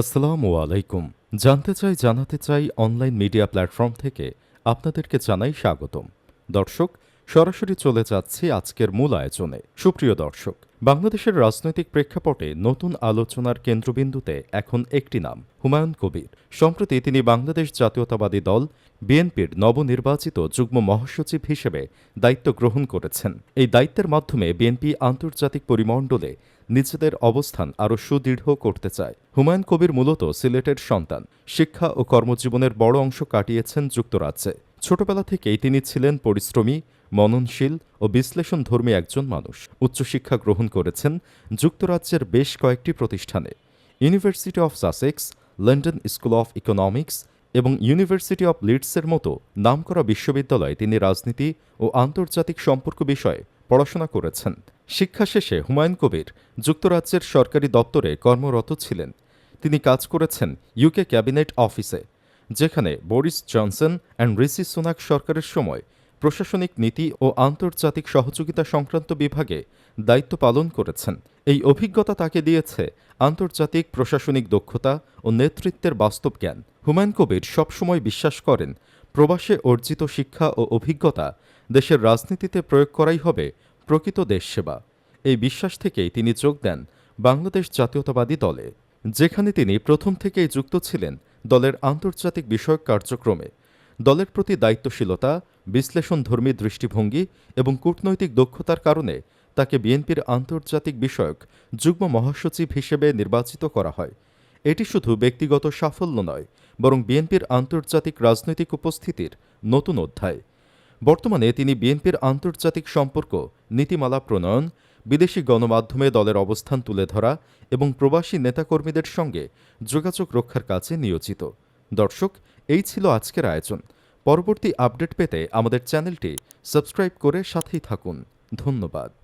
আসসালামু আলাইকুম। জানতে চাই জানাতে চাই অনলাইন মিডিয়া প্ল্যাটফর্ম থেকে আপনাদেরকে জানাই স্বাগতম। দর্শক সরাসরি চলে যাচ্ছি আজকের মূল আয়োজনে। সুপ্রিয় দর্শক, বাংলাদেশের রাজনৈতিক প্রেক্ষাপটে নতুন আলোচনার কেন্দ্রবিন্দুতে এখন একটি নাম, হুমায়ুন কবির। সম্প্রতি তিনি বাংলাদেশ জাতীয়তাবাদী দল, বিএনপির নবনির্বাচিত যুগ্ম মহাসচিব হিসেবে দায়িত্ব গ্রহণ করেছেন। এই দায়িত্বের মাধ্যমে বিএনপি আন্তর্জাতিক পরিমণ্ডলে নিজেদের অবস্থান আরও সুদৃঢ় করতে চায়। হুমায়ুন কবির মূলত সিলেটের সন্তান। শিক্ষা ও কর্মজীবনের বড় অংশ কাটিয়েছেন যুক্তরাজ্যে। ছোটবেলা থেকেই তিনি ছিলেন পরিশ্রমী, মননশীল ও বিশ্লেষণধর্মী একজন মানুষ। উচ্চশিক্ষা গ্রহণ করেছেন যুক্তরাজ্যের বেশ কয়েকটি প্রতিষ্ঠানে। University of Sussex London school of economics এবং ইউনিভার্সিটি অব লিডসের মতো নামকরা বিশ্ববিদ্যালয়ে তিনি রাজনীতি ও আন্তর্জাতিক সম্পর্ক বিষয়ে পড়াশোনা করেছেন। শিক্ষা শেষে হুমায়ুন কবির যুক্তরাজ্যের সরকারি দপ্তরে কর্মরত ছিলেন। তিনি কাজ করেছেন ইউকে ক্যাবিনেট অফিসে যেখানে Boris Johnson and Rishi Sunak সরকারের সময় প্রশাসনিক নীতি ও আন্তর্জাতিক সহযোগিতা সংক্রান্ত বিভাগে দায়িত্ব পালন করেছেন। এই অভিজ্ঞতা তাকে দিয়েছে আন্তর্জাতিক প্রশাসনিক দক্ষতা ও নেতৃত্বের বাস্তব জ্ঞান। হুমায়ুন কবির সবসময় বিশ্বাস করেন, প্রবাসে অর্জিত শিক্ষা ও অভিজ্ঞতা দেশের রাজনীতিতে প্রয়োগ করাই হবে প্রকৃত দেশ সেবা। এই বিশ্বাস থেকেই তিনি যোগ দেন বাংলাদেশ জাতীয়তাবাদী দলে, যেখানে তিনি প্রথম থেকেই যুক্ত ছিলেন দলের আন্তর্জাতিক বিষয়ক কার্যক্রমে দলের প্রতি দায়িত্বশীলতা বিশ্লেষণধর্মী দৃষ্টিভঙ্গি এবং কূটনৈতিক দক্ষতার কারণে তাকে বিএনপির আন্তর্জাতিক বিষয়ক যুগ্ম মহাসচিব হিসেবে নির্বাচিত করা হয়। এটি শুধু ব্যক্তিগত সাফল্য নয়, বরং বিএনপির আন্তর্জাতিক রাজনৈতিক উপস্থিতির নতুন অধ্যায়। বর্তমানে তিনি বিএনপির আন্তর্জাতিক সম্পর্ক, নীতিমালা প্রণয়ন বিদেশি গণমাধ্যমে দলের অবস্থান তুলে ধরা এবং প্রবাসী নেতাকর্মীদের সঙ্গে যোগাযোগ রক্ষার কাজে নিয়োজিত। দর্শক, এই ছিল আজকের আয়োজন। পরবর্তী আপডেট পেতে আমাদের চ্যানেলটি সাবস্ক্রাইব করে সাথেই থাকুন। ধন্যবাদ।